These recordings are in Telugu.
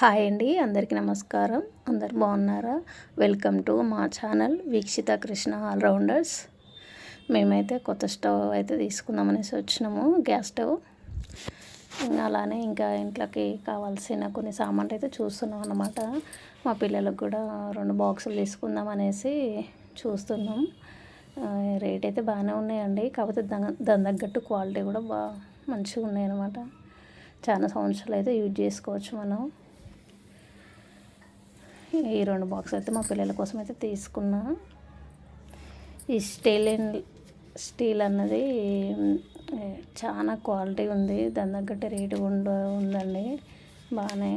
హాయ్ అండి అందరికీ నమస్కారం. అందరు బాగున్నారా? వెల్కమ్ టు మా ఛానల్ వీక్షిత కృష్ణ ఆల్రౌండర్స్. మేమైతే కొత్త స్టవ్ అయితే తీసుకుందామనేసి వచ్చినాము గ్యాస్ స్టవ్. అలానే ఇంకా ఇంట్లోకి కావాల్సిన కొన్ని సామాన్లు అయితే చూస్తున్నాం అన్నమాట. మా పిల్లలకు కూడా రెండు బాక్సులు తీసుకుందాం అనేసి చూస్తున్నాం రేట్ అయితే బాగానే ఉన్నాయండి కాకపోతే దాని తగ్గట్టు క్వాలిటీ కూడా బాగా మంచిగా ఉన్నాయన్నమాట చాలా సంవత్సరాలు అయితే యూజ్ చేసుకోవచ్చు మనం. ఈ రెండు బాక్స్ అయితే మా పిల్లల కోసం అయితే తీసుకున్నా. ఈ స్టీల్ స్టీల్ అన్నది చాలా క్వాలిటీ ఉంది. దాని తగ్గట్టు రేటు ఉండ ఉందండి. బాగానే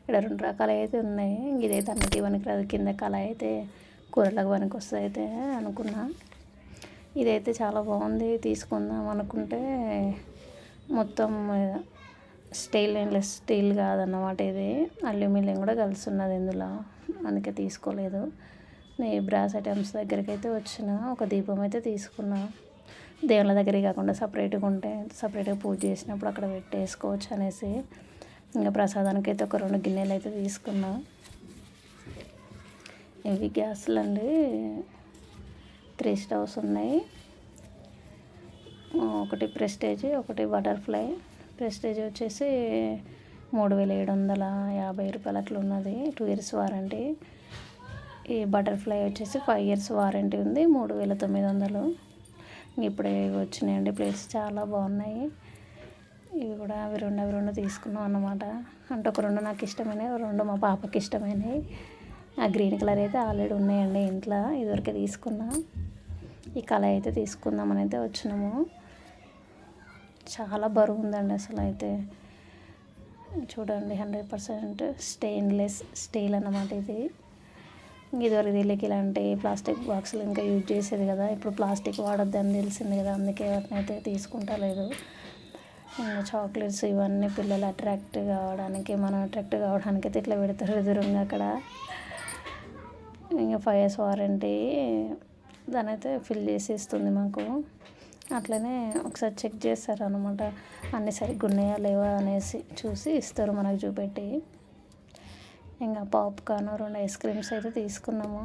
ఇక్కడ రెండు రకాలు అయితే ఉన్నాయి. ఇదైతే అన్నిటి పనికి రాదు. కింద కళ అయితే కూరలకు పనికి వస్తుంది అయితే అనుకున్నా. ఇదైతే చాలా బాగుంది. తీసుకుందాం అనుకుంటే మొత్తం స్టెయిన్లెస్ స్టీల్ కాదన్నమాట ఇది. అల్యూమినియం కూడా కలిసి ఉన్నది ఇందులో. అందుకే తీసుకోలేదు. నేను బ్రాస్ ఐటమ్స్ దగ్గరికి అయితే వచ్చిన. ఒక దీపం అయితే తీసుకున్నా. దేవుళ్ళ దగ్గరికి కాకుండా సపరేట్గా ఉంటే సపరేట్గా పూజ చేసినప్పుడు అక్కడ పెట్టేసుకోవచ్చు అనేసి. ఇంకా ప్రసాదానికి అయితే ఒక రెండు గిన్నెలు అయితే తీసుకున్నా. ఇవి గ్యాస్లు అండి త్రీ స్టవ్స్ ఉన్నాయి. ఒకటి ప్రెస్టేజ్ ఒకటి బటర్ఫ్లై. ప్రెస్టేజ్ వచ్చేసి మూడు వేల ఏడు వందల యాభై రూపాయలు అట్లా ఉన్నది. Two years warranty. ఈ బటర్ఫ్లై వచ్చేసి ఫైవ్ ఇయర్స్ వారంటీ ఉంది మూడు వేల తొమ్మిది వందలు. ఇప్పుడే వచ్చినాయండి ప్లేట్స్ చాలా బాగున్నాయి. ఇవి కూడా అవి రెండు అవి రెండు తీసుకున్నాం అన్నమాట. అంటే ఒక రెండు నాకు ఇష్టమైనవి రెండు మా పాపకి ఇష్టమైనవి. ఆ గ్రీన్ కలర్ అయితే ఆల్రెడీ ఉన్నాయండి ఇంట్లో ఇదివరకే తీసుకున్నా. ఈ కలర్ అయితే తీసుకుందామని అయితే వచ్చినాము. చాలా బరువు ఉందండి అసలు అయితే చూడండి హండ్రెడ్ పర్సెంట్ స్టెయిన్లెస్ స్టీల్ అన్నమాట ఇది. ఇదివరకు దీనికి ఇలాంటి ప్లాస్టిక్ బాక్సులు ఇంకా యూజ్ చేసేది కదా ఇప్పుడు ప్లాస్టిక్ వాడొద్దని తెలిసింది కదా అందుకే వాటిని అయితే తీసుకుంటలేదు. ఇంకా చాక్లెట్స్ ఇవన్నీ పిల్లలు అట్రాక్ట్ కావడానికి మనం అట్రాక్ట్ కావడానికి అయితే ఇట్లా పెడతారు దూరంగా అక్కడ. ఇంకా ఫైవ్ ఇయర్స్ వారంటీ దాని అయితే ఫిల్ చేసి ఇస్తుంది మాకు. అట్లనే ఒకసారి చెక్ చేస్తారు అనమాట అన్ని సరిగ్గా ఉన్నాయా లేవా అనేసి చూసి ఇస్తారు మనకు చూపెట్టి. ఇంకా పాప్కార్న్ రెండు ఐస్ క్రీమ్స్ అయితే తీసుకున్నాము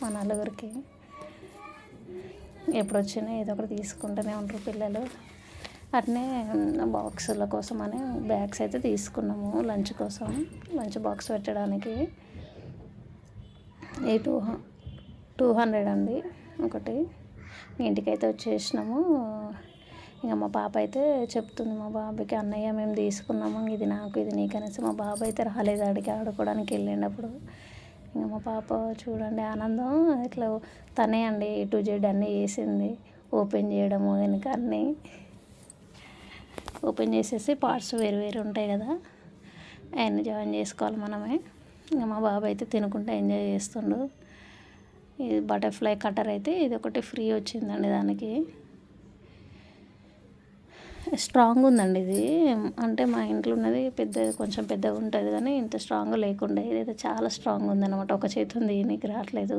మా నలుగురికి. ఎప్పుడు వచ్చినా ఏదో ఒకటి తీసుకుంటూనే ఉంటారు పిల్లలు. అట్నే బాక్సుల కోసం అని బ్యాగ్స్ అయితే తీసుకున్నాము లంచ్ కోసం. లంచ్ బాక్స్ పెట్టడానికి ఈ టూ టూ హండ్రెడ్ అండి ఒకటి. ఇంటికైతే వచ్చేసినాము. ఇంకా మా పాప అయితే చెప్తుంది మా బాబాకి అన్నయ్య మేము తీసుకున్నాము ఇది నాకు ఇది నీకు అనేసి మా బాబు అయితే రాలేదు ఆడికి ఆడుకోవడానికి వెళ్ళినప్పుడు. ఇంకా మా పాప చూడండి ఆనందం ఇట్లా తనే అండి ఏ టు జెడ్ అన్నీ చేసింది ఓపెన్ చేయడము వెనుక అన్నీ. ఓపెన్ చేసేసి పార్ట్స్ వేరు వేరు ఉంటాయి కదా అవన్నీ జాయిన్ చేసుకోవాలి మనమే. ఇంకా మా బాబు అయితే తినుకుంటూ ఎంజాయ్ చేస్తుండు. ఇది బటర్ఫ్లై కటర్ అయితే ఇది ఒకటి ఫ్రీ వచ్చిందండి దానికి. స్ట్రాంగ్ ఉందండి ఇది. అంటే మా ఇంట్లో ఉన్నది పెద్ద కొంచెం పెద్దగా ఉంటుంది కానీ ఇంత స్ట్రాంగ్ లేకుండా. ఇదైతే చాలా స్ట్రాంగ్ ఉందన్నమాట. ఒక చేతి ఉంది నీకు రావట్లేదు.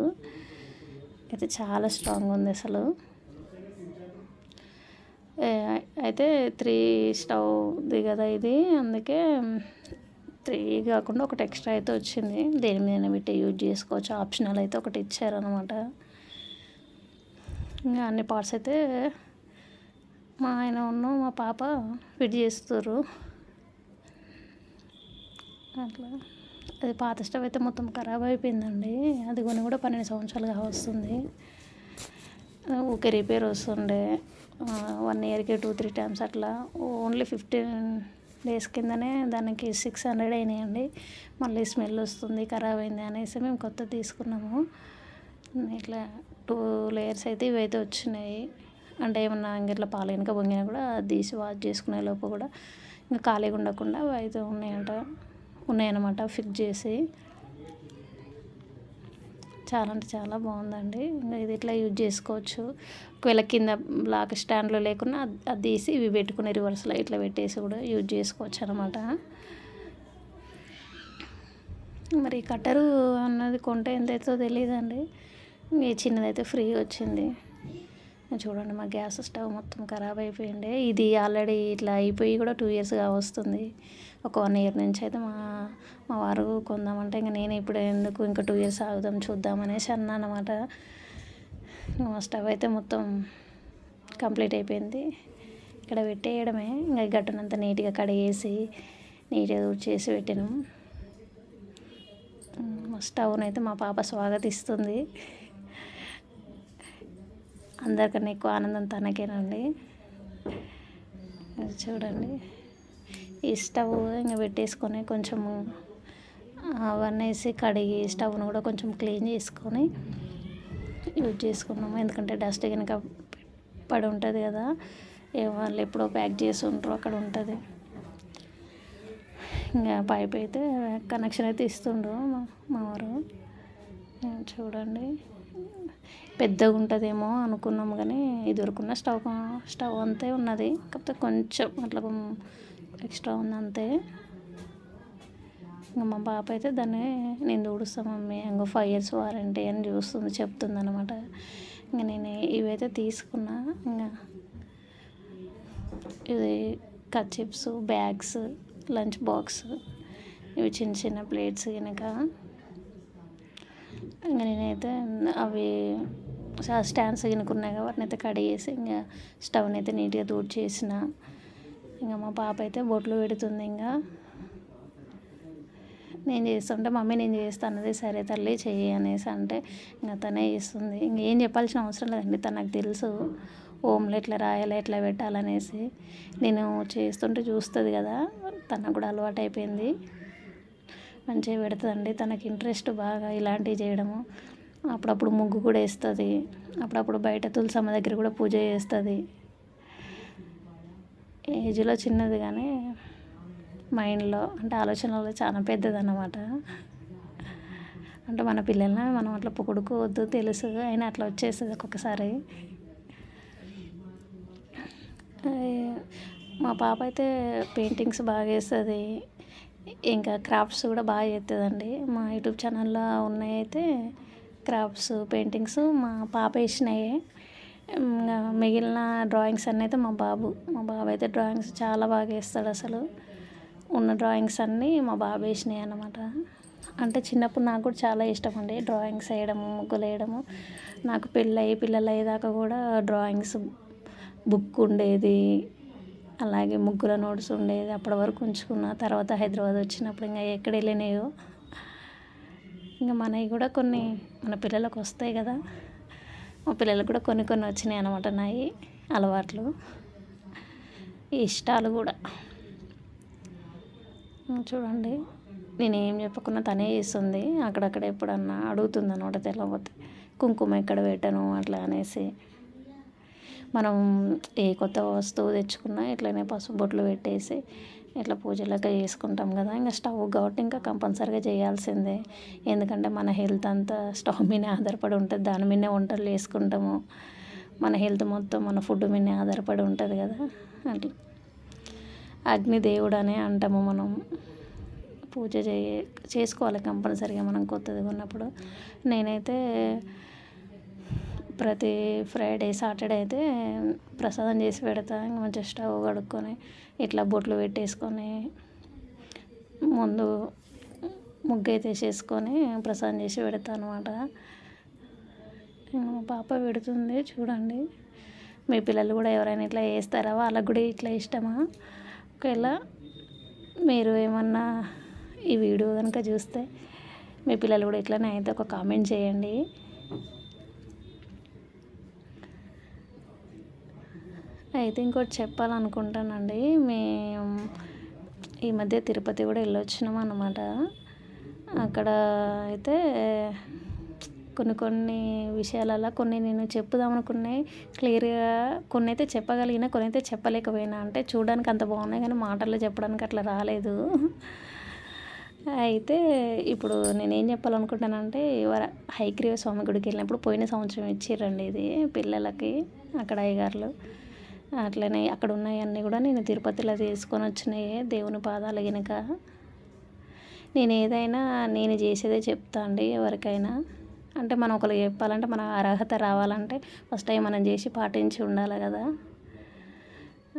అయితే చాలా స్ట్రాంగ్ ఉంది అసలు. అయితే త్రీ స్టవ్ది కదా ఇది. అందుకే త్రీ కాకుండా ఒకటి ఎక్స్ట్రా అయితే వచ్చింది. దేని మీద పెట్టి యూజ్ చేసుకోవచ్చు. ఆప్షనల్ అయితే ఒకటి ఇచ్చారనమాట ఇంకా అన్ని పార్ట్స్ అయితే మా ఆయన ఉన్న మా పాప ఫిట్ చేస్తారు అట్లా. అది పాత స్టవ్ అయితే మొత్తం ఖరాబ్ అయిపోయిందండి. అది కొని కూడా పన్నెండు సంవత్సరాలుగా వస్తుంది. ఊకే రిపేర్ వస్తుండే. వన్ ఇయర్కి టూ త్రీ టైమ్స్ అట్లా. ఓన్లీ ఫిఫ్టీన్ ప్లేస్ కిందనే దానికి సిక్స్ హండ్రెడ్ అయినాయండి. మళ్ళీ స్మెల్ వస్తుంది ఖరాబ్ అయింది అనేసి మేము కొత్త తీసుకున్నాము. ఇట్లా టూ లేయర్స్ అయితే ఇవైతే వచ్చినాయి. అంటే ఏమన్నా ఇట్లా పాలు వెనక పొంగినా కూడా తీసి వాష్ చేసుకునే లోపు కూడా ఇంకా ఖాళీగా ఉండకుండా అయితే ఉన్నాయంట ఉన్నాయన్నమాట ఫిక్స్ చేసి. చాలా అంటే చాలా బాగుందండి. ఇంకా ఇది ఇట్లా యూజ్ చేసుకోవచ్చు? ఒకవేళ కింద బ్లాక్ స్టాండ్లో లేకున్నా అది తీసి ఇవి పెట్టుకునే రివర్స్లో ఇట్లా పెట్టేసి కూడా యూజ్ చేసుకోవచ్చు అనమాట మరి కట్టరు అన్నది కొంటే ఎంత అవుతుందో తెలియదండి ఈ చిన్నదైతే ఫ్రీ వచ్చింది. చూడండి మా గ్యాస్ స్టవ్ మొత్తం ఖరాబ్ అయిపోయింది. ఇది ఆల్రెడీ ఇట్లా అయిపోయి కూడా టూ ఇయర్స్గా వస్తుంది. ఒక వన్ ఇయర్ నుంచి అయితే మా మా వారు కొందామంటే ఇంకా నేను ఇప్పుడు ఎందుకు ఇంకా టూ ఇయర్స్ ఆగుదాం చూద్దాం అనేసి అన్నా అనమాట మా స్టవ్ అయితే మొత్తం కంప్లీట్ అయిపోయింది. ఇక్కడ పెట్టేయడమే. ఇంకా గట్టునంత నీట్గా కడిగేసి నీట్గా చేసి పెట్టినాం. మా అయితే మా పాప స్వాగతిస్తుంది. అందరికన్నా ఎక్కువ ఆనందం తనకేనండి. చూడండి. ఈ స్టవ్ ఇంకా పెట్టేసుకొని కొంచెము అవన్నీ వేసి కడిగి స్టవ్ను కూడా కొంచెం క్లీన్ చేసుకొని యూజ్ చేసుకున్నాము ఎందుకంటే డస్ట్ కనుక పడి ఉంటుంది కదా ఏ వాళ్ళు ఎప్పుడో ప్యాక్ చేసి ఉంటారు అక్కడ ఉంటుంది. ఇంకా పైప్ అయితే కనెక్షన్ అయితే ఇస్తుండ్రు మా వారు. చూడండి. పెద్దగా ఉంటుందేమో అనుకున్నాము కానీ ఇది వరకున్న స్టవ్ స్టవ్ అంతే ఉన్నది. కాకపోతే కొంచెం అట్లా ఎక్స్ట్రా ఉంది అంతే ఇంకా మా పాప అయితే దాన్ని నేను చూడుస్తాను మమ్మీ ఇంకో ఫైవ్ ఇయర్స్ వారంటీ అని చూస్తుంది చెప్తుంది అనమాట ఇంకా నేను ఇవైతే తీసుకున్నా ఇంకా ఇది cut chips bags lunch box ఇవి చిన్న చిన్న ప్లేట్స్ కనుక ఇంకా నేనైతే అవి స్టాండ్స్ కనుక ఉన్నాయి కాబట్టి అయితే కడిగేసి ఇంకా స్టవ్ని అయితే నీట్గా దూడ్ చేసిన ఇంకా మా పాప అయితే బొట్లు పెడుతుంది ఇంకా. నేను చేస్తుంటే మమ్మీ నేను చేస్తాను అన్నది సరే తల్లి చెయ్యి అనేసి అంటే ఇంకా తనే చేస్తుంది. ఇంకేం చెప్పాల్సిన అవసరం లేదండి తనకు తెలుసు. ఓమ్లో ఎట్లా రాయాలి ఎట్లా పెట్టాలనేసి. నేను చేస్తుంటే చూస్తుంది కదా తనకు కూడా అలవాటు అయిపోయింది. మంచిగా పెడుతుందండి తనకి ఇంట్రెస్ట్ బాగా ఇలాంటివి చేయడము. అప్పుడప్పుడు ముగ్గు కూడా వేస్తుంది అప్పుడప్పుడు బయట తులసమ్మ దగ్గర కూడా పూజ చేస్తుంది. ఏజ్లో చిన్నది కానీ మైండ్లో అంటే ఆలోచనలో చాలా పెద్దది అన్నమాట అంటే మన పిల్లల్ని మనం అట్లా పొగుడుకోవద్దు తెలుసు అయినా అట్లా వచ్చేస్తుంది ఒక్కొక్కసారి. మా పాప అయితే పెయింటింగ్స్ బాగా వేస్తుంది ఇంకా క్రాఫ్ట్స్ కూడా బాగా చేస్తుందండి మా యూట్యూబ్ ఛానల్లో ఉన్నాయి అయితే క్రాఫ్ట్స్ పెయింటింగ్స్ మా పాప వేసినాయే. మిగిలిన డ్రాయింగ్స్ అన్నీ అయితే మా బాబు మా బాబు అయితే డ్రాయింగ్స్ చాలా బాగా వేస్తాడు అసలు. ఉన్న డ్రాయింగ్స్ అన్నీ మా బాబు వేసినాయి అన్నమాట. అంటే చిన్నప్పుడు నాకు కూడా చాలా ఇష్టం అండి డ్రాయింగ్స్ వేయడము ముగ్గులు వేయడము. నాకు పెళ్ళయి పిల్లలు అయ్యేదాకా కూడా డ్రాయింగ్స్ బుక్ ఉండేది. అలాగే ముగ్గుల నోట్స్ ఉండేది. అప్పటి వరకు ఉంచుకున్న తర్వాత హైదరాబాద్ వచ్చినప్పుడు ఇంకా ఎక్కడ వెళ్ళినాయో. ఇంకా మనవి కూడా కొన్ని మన పిల్లలకు వస్తాయి కదా. మా పిల్లలకు కూడా కొన్ని కొన్ని వచ్చినాయి అనమాట నాయి అలవాట్లు. ఇష్టాలు కూడా. చూడండి. నేనేం చెప్పకుండా తనే చేస్తుంది. అక్కడక్కడ ఎప్పుడన్నా అడుగుతుంది అనమాట తెలవకపోతే. కుంకుమ ఎక్కడ పెట్టను అట్లా అనేసి. మనం ఏ కొత్త వస్తువు తెచ్చుకున్నా ఇట్లనే పసుపు బొట్లు పెట్టేసి ఇట్లా పూజలకి చేసుకుంటాం కదా. ఇంకా స్టవ్ కాబట్టి ఇంకా కంపల్సరీగా చేయాల్సిందే. ఎందుకంటే మన హెల్త్ అంతా స్టవ్ మీద ఆధారపడి ఉంటుంది. దాని మీదనే వంటలు చేసుకుంటాము. మన హెల్త్ మొత్తం మన ఫుడ్ మీదనే ఆధారపడి ఉంటుంది కదా. అట్లా. అగ్నిదేవుడు అనే అంటాము మనం. పూజ చేయ చేసుకోవాలి కంపల్సరీగా మనం కొత్తది కొన్నప్పుడు నేనైతే ప్రతి ఫ్రైడే సాటర్డే అయితే ప్రసాదం చేసి పెడతా. ఇంకా మంచిగా స్టవ్ కడుక్కొని ఇట్లా బొట్లు పెట్టేసుకొని ముందు ముగ్గు అయితే చేసుకొని ప్రసాదం చేసి పెడతా అనమాట పాప పెడుతుంది చూడండి. మీ పిల్లలు కూడా ఎవరైనా ఇట్లా చేస్తారా? వాళ్ళకు కూడా ఇట్లా ఇష్టమా? ఒకవేళ మీరు ఏమన్నా ఈ వీడియో కనుక చూస్తే మీ పిల్లలు కూడా ఇట్లానే అయితే ఒక కామెంట్ చేయండి. అయితే ఇంకోటి చెప్పాలనుకుంటానండి. మేము ఈ మధ్య తిరుపతి కూడా వెళ్ళొచ్చినాం అన్నమాట. అక్కడ అయితే కొన్ని కొన్ని విషయాలలో కొన్ని నేను చెప్పుదాం అనుకున్నాయి క్లియర్గా కొన్ని అయితే చెప్పగలిగిన కొన్ని అయితే చెప్పలేకపోయినా. అంటే చూడడానికి అంత బాగున్నాయి కానీ మాటల్లో చెప్పడానికి అట్లా రాలేదు. అయితే ఇప్పుడు నేను ఏం చెప్పాలనుకుంటానంటే హైగ్రీవ స్వామి గుడికి వెళ్ళినప్పుడు పోయిన సంవత్సరం ఇచ్చిర్రండి ఇది పిల్లలకి అక్కడ అయ్యగారులు. అట్లనే అక్కడ ఉన్నాయన్నీ కూడా నేను తిరుపతిలో తీసుకొని వచ్చినాయి దేవుని పాదాలు వెనుక నేను ఏదైనా నేను చేసేదే చెప్తా అండి ఎవరికైనా. అంటే మనం ఒకరు చెప్పాలంటే మన అర్హత రావాలంటే ఫస్ట్ టైం మనం చేసి పాటించి ఉండాలి కదా.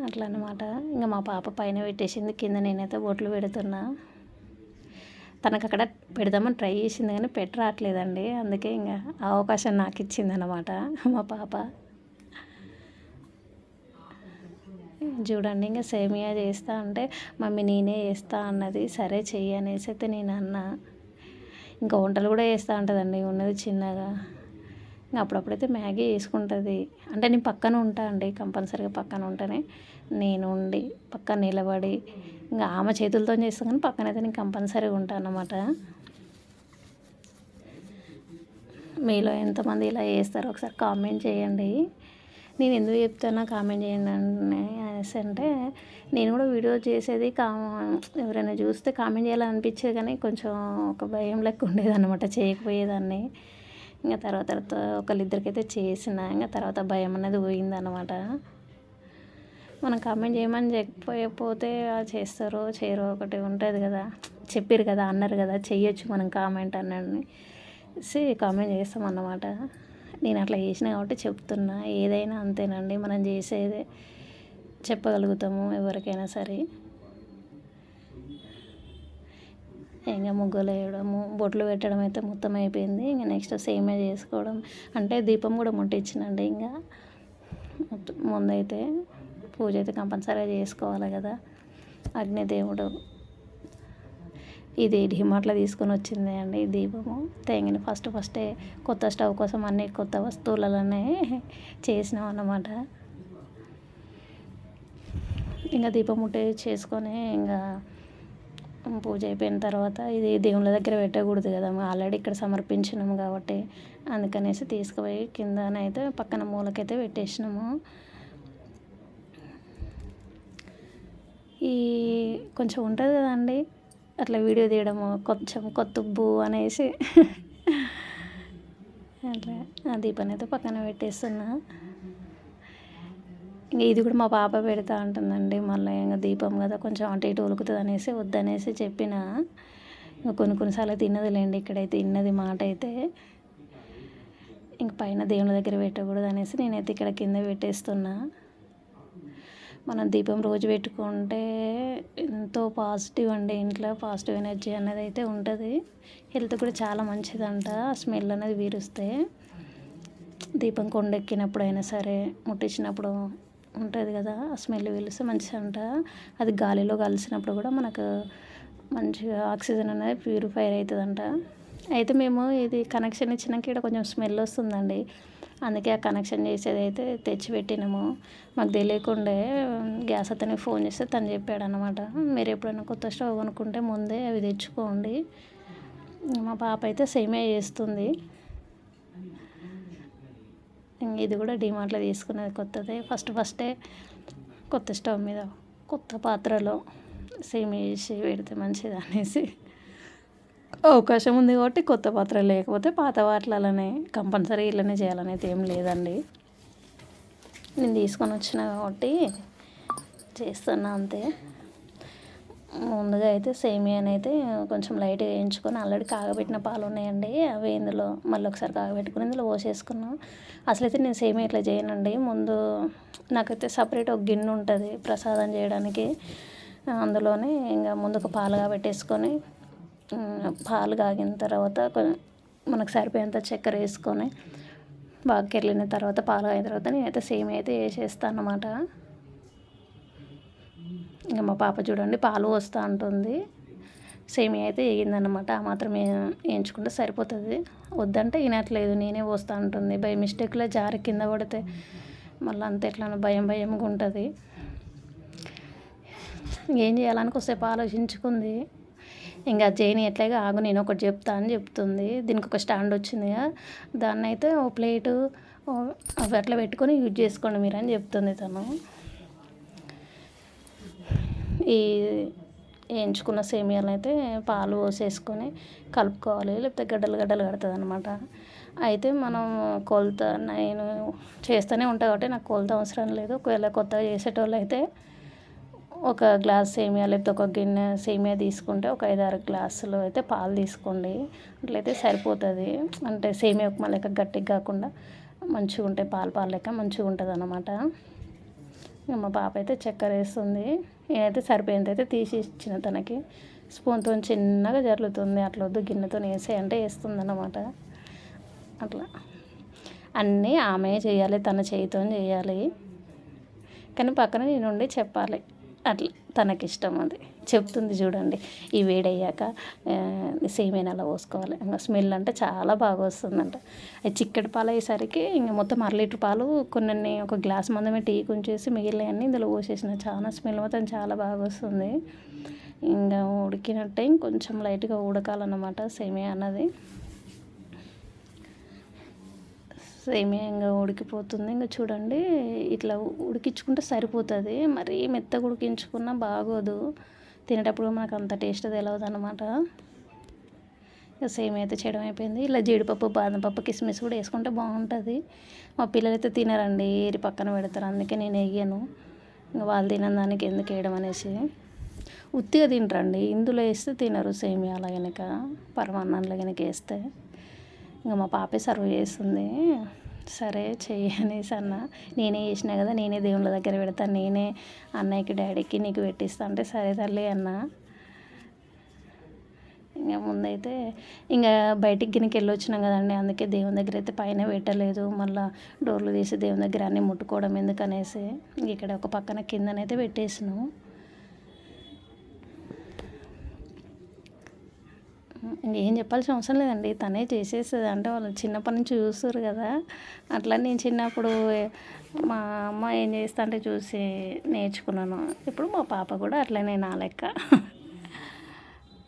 అట్లా అనమాట ఇంకా మా పాప పైన పెట్టేసింది కింద నేనైతే బొట్లు పెడుతున్నా. తనకు అక్కడ పెడదామని ట్రై చేసింది కానీ పెట్టరాట్లేదండి. అందుకే ఇంకా ఆ అవకాశం నాకు ఇచ్చింది అనమాట మా పాప. చూడండి ఇంకా సేమియా చేస్తా అంటే మమ్మీ నేనే చేస్తా అన్నది సరే చెయ్యి అనేసి అయితే నేను అన్నా. ఇంకా వంటలు కూడా చేస్తూ ఉంటుందండి ఉన్నది చిన్నగా. ఇంకా అప్పుడప్పుడైతే మ్యాగీ వేసుకుంటుంది అంటే నేను పక్కన ఉంటా అండి కంపల్సరీగా పక్కన ఉంటేనే. నేను ఉండి పక్కన నిలబడి ఇంకా ఆమె చేతులతో చేస్తాను కానీ పక్కనైతే నేను కంపల్సరీగా ఉంటాను అన్నమాట. మీలో ఎంతమంది ఇలా చేస్తారో ఒకసారి కామెంట్ చేయండి. నేను ఎందుకు చెప్తానో కామెంట్ చేయండి అనేసి అంటే నేను కూడా వీడియో చేసేది కా ఎవరైనా చూస్తే కామెంట్ చేయాలనిపించేది కానీ కొంచెం ఒక భయం లెక్క ఉండేదన్నమాట చేయకపోయేదాన్ని. ఇంకా తర్వాత తర్వాత ఒకళ్ళిద్దరికైతే చేసిన ఇంకా తర్వాత భయం అనేది పోయిందనమాట మనం కామెంట్ చేయమని చెప్పకపోతే చేస్తారో చేయరో ఒకటి ఉంటుంది కదా. చెప్పారు కదా అన్నారు కదా చెయ్యొచ్చు మనం కామెంట్ అన్నది కామెంట్ చేస్తాం అన్నమాట నేను అట్లా చేసిన కాబట్టి చెప్తున్నా. ఏదైనా అంతేనండి. మనం చేసేదే చెప్పగలుగుతాము ఎవరికైనా సరే. ఇంకా ముగ్గులు వేయడము బొట్లు పెట్టడం అయితే మొత్తం అయిపోయింది. ఇంకా నెక్స్ట్ సేమే చేసుకోవడం. అంటే దీపం కూడా ముట్టించినండి ఇంకా ముందైతే పూజ అయితే కంపల్సరీగా చేసుకోవాలి కదా. అగ్నిదేవుడు ఇది డిమార్ట్లో తీసుకొని వచ్చింది అండి దీపము. తేంగిని ఫస్ట్ ఫస్టే కొత్త స్టవ్ కోసం అన్ని కొత్త వస్తువులనే చేసినాం అన్నమాట. ఇంకా దీపం ఉంటే చేసుకొని ఇంకా పూజ అయిపోయిన తర్వాత ఇది దేవుళ్ళ దగ్గర పెట్టకూడదు కదా. ఆల్రెడీ ఇక్కడ సమర్పించినాము కాబట్టి అందుకనేసి తీసుకుపోయి కిందనైతే పక్కన మూలకైతే పెట్టేసినాము. ఈ కొంచెం ఉంటుంది కదండి. అట్లా వీడియో తీయడము కొంచెం కొత్తుబ్బు అనేసి. అట్లా ఆ దీపాన్ని అయితే పక్కన పెట్టేస్తున్నా. ఇంక ఇది కూడా మా పాప పెడతా ఉంటుందండి మళ్ళీ ఇంకా దీపం కదా కొంచెం అటు ఇటు ఉలుకుతుంది అనేసి వద్దనేసి చెప్పిన. ఇంకా కొన్ని కొన్నిసార్లు తిన్నదిలేండి ఇక్కడైతే తిన్నది మాట అయితే. ఇంక పైన దేవుని దగ్గర పెట్టకూడదు అనేసి నేనైతే ఇక్కడ కింద పెట్టేస్తున్నా. మనం దీపం రోజు పెట్టుకుంటే ఎంతో పాజిటివ్ అండి ఇంట్లో పాజిటివ్ ఎనర్జీ అనేది అయితే ఉంటుంది. హెల్త్ కూడా చాలా మంచిదంట స్మెల్ అనేది వీరుస్తే. దీపం కొండెక్కినప్పుడు అయినా సరే ముట్టించినప్పుడు ఉంటుంది కదా ఆ స్మెల్ వీలిస్తే మంచిదంట. అది గాలిలో కలిసినప్పుడు కూడా మనకు మంచిగా ఆక్సిజన్ అనేది ప్యూరిఫైర్ అవుతుందంట. అయితే మేము ఇది కనెక్షన్ ఇచ్చినాక ఇక్కడ కొంచెం స్మెల్ వస్తుందండి. అందుకే ఆ కనెక్షన్ చేసేది అయితే తెచ్చిపెట్టినాము. మాకు తెలియకుండే గ్యాస్ అతనికి ఫోన్ చేస్తే తను చెప్పాడు అనమాట మీరు ఎప్పుడైనా కొత్త స్టవ్ కొనుక్కుంటే ముందే అవి తెచ్చుకోండి. మా పాప అయితే సేమే చేస్తుంది. ఇది కూడా డిమార్ట్లో తీసుకున్నది కొత్తదే. ఫస్ట్ ఫస్టే కొత్త స్టవ్ మీద కొత్త పాత్రలో సేమ్ వేసి పెడితే మంచిది అనేసి అవకాశం ఉంది కాబట్టి కొత్త పాత్రలు లేకపోతే పాత వాటిలనే కంపల్సరీ ఇలానే చేయాలనేది ఏం లేదండి. నేను తీసుకొని వచ్చిన కాబట్టి చేస్తున్నా అంతే. ముందుగా అయితే సేమియాని అయితే కొంచెం లైట్గా వేయించుకొని ఆల్రెడీ కాగబెట్టిన పాలు ఉన్నాయండి. అవి ఇందులో మళ్ళీ ఒకసారి కాగబెట్టుకుని ఇందులో పోసేసుకున్నాం. అసలు అయితే నేను సేమియా ఇట్లా చేయనండి. ముందు నాకైతే సపరేట్ ఒక గిన్నె ఉంటుంది ప్రసాదం చేయడానికి. అందులోనే ఇంకా ముందుకు పాలు కాబెట్టేసుకొని పాలు కాగిన తర్వాత మనకు సరిపోయేంత చక్కెర వేసుకొని బాగా కెళ్ళిన తర్వాత పాలు అయిన తర్వాత నేనైతే సేమ్ అయితే వేసేస్తాను అన్నమాట. ఇంకా మా పాప చూడండి పాలు వస్తూ ఉంటుంది సేమియా అయితే వేగిందనమాట ఆ మాత్రం వేయించుకుంటే సరిపోతుంది. వద్దంటే వినట్లేదు నేనే పోస్తూ ఉంటుంది బై మిస్టేక్లో జారి కింద పడితే మళ్ళీ అంత ఎట్లా భయం భయంగా ఉంటుంది. ఏం చేయాలని కొద్దిసేపు ఆలోచించుకుంది. ఇంకా జైని ఎట్లాగా ఆగు నేను ఒకటి చెప్తా అని చెప్తుంది. దీనికి ఒక స్టాండ్ వచ్చింది దాన్ని అయితే ఓ ప్లేటు అవి అట్లా పెట్టుకొని యూజ్ చేసుకోండి మీరు అని చెప్తుంది తను. ఈ వేయించుకున్న సేమియాలను అయితే పాలు పోసేసుకొని కలుపుకోవాలి లేకపోతే గడ్డలు గడ్డలు కడుతుంది అనమాట అయితే మనం కొలత నేను చేస్తూనే ఉంటాను కాబట్టి నాకు కొలత అవసరం లేదు. ఒకవేళ కొత్తగా చేసేటోళ్ళు అయితే ఒక గ్లాస్ సేమియా లేకపోతే ఒక గిన్నె సేమియా తీసుకుంటే ఒక ఐదు ఆరు గ్లాసులు అయితే పాలు తీసుకోండి. అట్లయితే సరిపోతుంది. అంటే సేమియా ఉప్మా లెక్క గట్టిగా కాకుండా మంచిగా ఉంటాయి పాలు పాలు లెక్క మంచిగా ఉంటుంది అన్నమాట మా పాప అయితే చక్కెర వేస్తుంది. నేనైతే సరిపోయేంత అయితే తీసి ఇచ్చిన తనకి. స్పూన్తో చిన్నగా జరుగుతుంది అట్లా వద్దు గిన్నెతో వేసేయంటే వేస్తుంది అన్నమాట అట్లా. అన్నీ ఆమె చేయాలి తన చేయితో చేయాలి. కానీ పక్కన నేను ఉండి చెప్పాలి. అట్లా తనకి ఇష్టం అది. చెప్తుంది చూడండి ఈ వేడయ్యాక సేమైన అలా పోసుకోవాలి. ఇంకా స్మెల్ అంటే చాలా బాగా వస్తుందంట. అది చిక్కటి పాలు అయ్యేసరికి ఇంకా మొత్తం అర లీటర్ పాలు కొన్ని ఒక గ్లాస్ మందమే టీ కొంచేసి మిగిలినవన్నీ ఇందులో పోసేసిన. చాలా స్మెల్ మొత్తం చాలా బాగా వస్తుంది. ఇంకా ఉడికినట్టే ఇంకొంచెం లైట్గా ఉడకాలన్నమాట సేమియా అన్నది. సేమియా ఇంకా ఉడికిపోతుంది. ఇంకా చూడండి ఇట్లా ఉడికించుకుంటే సరిపోతుంది. మరీ మెత్తగా ఉడికించుకున్నా బాగోదు. తినేటప్పుడు మనకు అంత టేస్ట్ తెలియదు అనమాట ఇక సేమ్ అయితే చేయడం అయిపోయింది. ఇలా జీడిపప్పు బాదం పప్పు కిస్మిస్ కూడా వేసుకుంటే బాగుంటుంది. మా పిల్లలు అయితే తినరండి ఏరి పక్కన పెడతారు. అందుకే నేను వేయను. ఇంకా వాళ్ళు తినని దానికి ఎందుకు వేయడం అనేసి. ఉత్తిగా తింటారండి. ఇందులో వేస్తే తినరు సేమియా అలా కనుక పరమాన్నంలో కనుక వేస్తే. ఇంకా మా పాపే సర్వ్ చేస్తుంది. సరే చేయనేసి అన్న. నేనే చేసినా కదా నేనే దేవుళ్ళ దగ్గర పెడతాను నేనే అన్నయ్యకి డాడీకి నీకు పెట్టిస్తా అంటే సరే తల్లి అన్న. ఇంకా ముందైతే ఇంకా బయటికి గినికి వెళ్ళి వచ్చినాం కదండి అందుకే దేవుని దగ్గర అయితే పైన పెట్టలేదు. మళ్ళీ డోర్లు తీసి దేవుని దగ్గర అన్నీ ముట్టుకోవడం ఎందుకనేసి ఇక్కడ ఒక పక్కన కిందనైతే పెట్టేసినాం. ఏం చెప్పాల్సిన అవసరం లేదండి. తనే చేసేస్తుంది. అంటే వాళ్ళు చిన్నప్పటి నుంచి చూస్తారు కదా. అట్లా నేను చిన్నప్పుడు మా అమ్మ ఏం చేస్తా అంటే చూసి నేర్చుకున్నాను. ఇప్పుడు మా పాప కూడా అట్లనే నా లెక్క.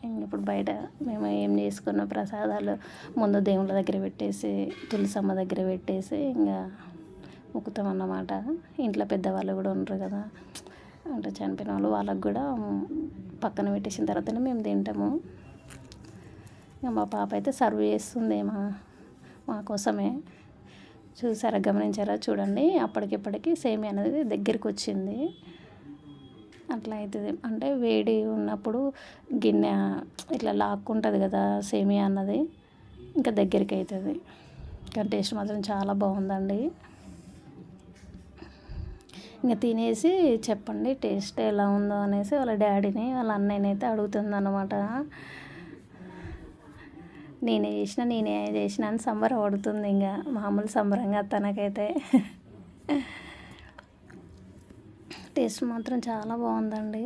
ఇప్పుడు బయట మేము ఏం చేసుకున్న? ప్రసాదాలు ముందు దేవుళ్ళ దగ్గర పెట్టేసి తులసమ్మ దగ్గర పెట్టేసి ఇంకా మొక్కుతాం అన్నమాట. ఇంట్లో పెద్దవాళ్ళు కూడా ఉండరు కదా. అంటే చనిపోయిన వాళ్ళు వాళ్ళకు కూడా పక్కన పెట్టేసిన తర్వాతనే మేము తింటాము. ఇంకా మా పాప అయితే సర్వ్ చేస్తుంది మా మా కోసమే. చూసారా గమనించారా? చూడండి అప్పటికిప్పటికి సేమి అనేది దగ్గరికి వచ్చింది. అట్లా అవుతుంది అంటే వేడి ఉన్నప్పుడు గిన్నె ఇట్లా లాక్కుంటుంది కదా సేమియా అన్నది ఇంకా దగ్గరికి అవుతుంది కానీ టేస్ట్ మాత్రం చాలా బాగుందండి. ఇంకా తినేసి చెప్పండి టేస్ట్ ఎలా ఉందో అనేసి వాళ్ళ డాడీని వాళ్ళ అన్నయ్యని అయితే అడుగుతుంది అనమాట నేనే చేసిన నేనే చేసిన అని సంబరం పడుతుంది ఇంకా. మామూలు సంబరంగా తనకైతే. టేస్ట్ మాత్రం చాలా బాగుందండి.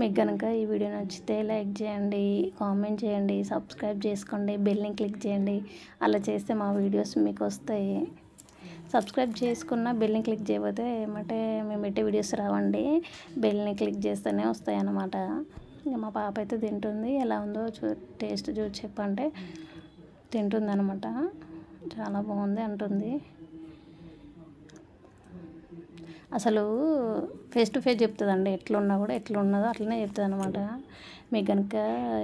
మీకు కనుక ఈ వీడియో నచ్చితే లైక్ చేయండి కామెంట్ చేయండి సబ్స్క్రైబ్ చేసుకోండి బెల్ని క్లిక్ చేయండి. అలా చేస్తే మా వీడియోస్ మీకు వస్తాయి. సబ్స్క్రైబ్ చేసుకున్న బెల్ని క్లిక్ చేయకపోతే ఏమంటే మేము పెట్టే వీడియోస్ రావండి. బెల్ని క్లిక్ చేస్తేనే వస్తాయి అన్నమాట ఇక మా పాప అయితే తింటుంది. ఎలా ఉందో చూ టేస్ట్ చూసి చెప్పంటే తింటుంది అనమాట చాలా బాగుంది అంటుంది. అసలు ఫేస్ టు ఫేస్ చెప్తుందండి. ఎట్లున్నా కూడా ఎట్లున్నదో అట్లనే చెప్తుంది అనమాట మీకు కనుక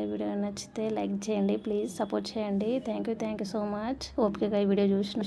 ఈ వీడియో నచ్చితే లైక్ చేయండి. ప్లీజ్ సపోర్ట్ చేయండి. Thank you thank you so much ఓపికగా ఈ వీడియో చూసిన